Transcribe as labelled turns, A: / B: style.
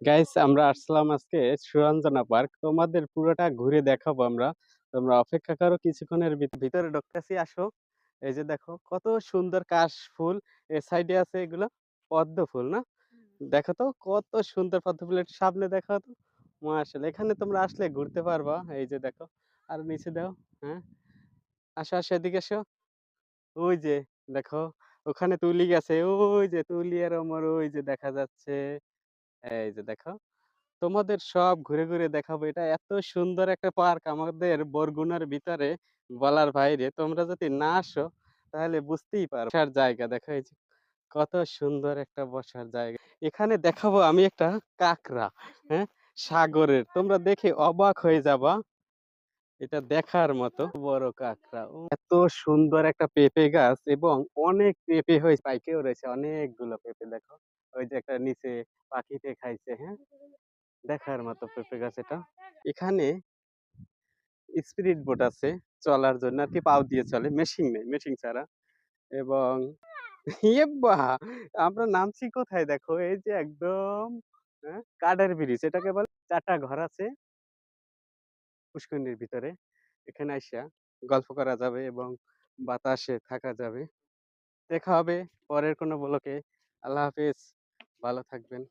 A: Guys আমরা আসলাম আজকে Suranjana park. তোমাদের পুরোটা ঘুরে দেখাবো আমরা। তোমরা অপেক্ষা করো কিছুক্ষণের ভিত- ভিতরে ঢুকতেছি আসো। এই যে দেখো কত সুন্দর কাশ ফুল। এ সাইডে আছে এগুলো পদ্ম ফুল না? দেখো তো কত সুন্দর পদ্ম ফুল একটু সামনে দেখো তো। মাশাআল্লাহ এখানে তোমরা আসলে ঘুরতে পারবা। এই যে দেখো আর নিচে দাও হ্যাঁ? আসো আসো এদিকে এসো ওই যে দেখো ওখানে তুলি গেছে। ওই যে তুলি আর আমার ওই যে দেখা যাচ্ছে। এই যে দেখো তোমাদের সব ঘুরে, ঘুরে দেখাবো। এটা এত সুন্দর একটা পার্ক আমাদের বরগুনার ভিতরে বলার বাইরে। তোমরা যদি না আসো তাহলে বুঝতেই পারো বসার জায়গা দেখো এই যে কত সুন্দর একটা বসার জায়গা। এখানে দেখাবো আমি একটা কাঁকড়া, হ্যাঁ? সাগরের। তোমরা দেখে অবাক হয়ে যাবা। এটা দেখার মতো বড় কাঁকড়া। এত সুন্দর একটা পেঁপে গাছ এবং অনেক পেঁপে হয়েছে পাইকেও রয়েছে অনেকগুলো পেঁপে দেখো। ওই যে একটা নিচে পাখিতে খাইছে, হ্যাঁ? দেখার মতো পেঁপে গাছ এটা। এখানে স্পিরিট বোট আছে চলার জন্য আর কি পাও দিয়ে চলে। মেশিন নেই, মেশিন ছাড়া। এবং! আমরা নামছি কোথায় দেখো এই যে একদম হ্যাঁ, কাঠের ব্রিজ এটাকে বলে ৪ টা ঘর আছে পুষ্করিণীর ভিতরে। এখানে আইসা গল্প করা যাবে এবং বাতাসে থাকা যাবে। দেখা হবে পরের কোনো ব্লকে। আল্লাহ হাফিজ ভালো থাকবেন।